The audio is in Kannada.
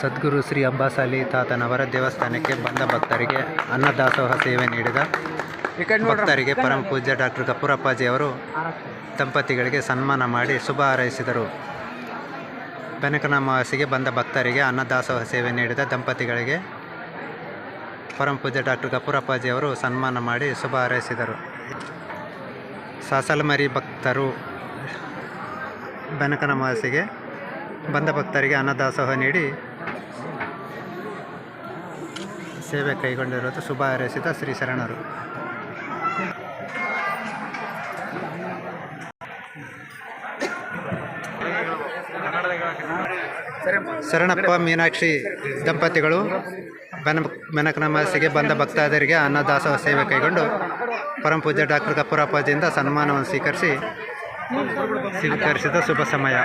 ಸದ್ಗುರು ಶ್ರೀ ಅಂಬಾಸಾಲಿ ತಾತನವರ ದೇವಸ್ಥಾನಕ್ಕೆ ಬಂದ ಭಕ್ತರಿಗೆ ಅನ್ನದಾಸೋಹ ಸೇವೆ ನೀಡಿದ ಭಕ್ತರಿಗೆ ಪರಮ ಪೂಜ್ಯ ಡಾಕ್ಟರ್ ಕಪೂರಪ್ಪಾಜಿಯವರು ದಂಪತಿಗಳಿಗೆ ಸನ್ಮಾನ ಮಾಡಿ ಶುಭ ಹಾರೈಸಿದರು. ಬೆನಕನಮಾಸಿಗೆ ಬಂದ ಭಕ್ತರಿಗೆ ಅನ್ನದಾಸೋಹ ಸೇವೆ ನೀಡಿದ ದಂಪತಿಗಳಿಗೆ ಪರಮ ಪೂಜ್ಯ ಡಾಕ್ಟರ್ ಕಪೂರಪ್ಪಾಜಿಯವರು ಸನ್ಮಾನ ಮಾಡಿ ಶುಭ ಹಾರೈಸಿದರು. ಸಾಸಲಮರಿ ಭಕ್ತರು ಬೆನಕನಮಾಸಿಗೆ ಬಂದ ಭಕ್ತರಿಗೆ ಅನ್ನದಾಸೋಹ ನೀಡಿ ಸೇವೆ ಕೈಗೊಂಡಿರುವುದು ಶುಭ ಹಾರೈಸಿದ ಶ್ರೀ ಶರಣರು. ಶರಣಪ್ಪ, ಮೀನಾಕ್ಷಿ ದಂಪತಿಗಳು, ಬೆನ ಬೆನಕನಮಾಸಿಗೆ ಬಂದ ಭಕ್ತಾದರಿಗೆ ಅನ್ನದಾಸೋಹ ಸೇವೆ ಕೈಗೊಂಡು ಪರಮ ಪೂಜ್ಯ ಡಾಕ್ಟರ್ ಕಪೂರಪ್ಪಾಜಿಯಿಂದ ಸನ್ಮಾನವನ್ನು ಸ್ವೀಕರಿಸಿ ಸ್ವೀಕರಿಸಿದ ಶುಭ ಸಮಯ.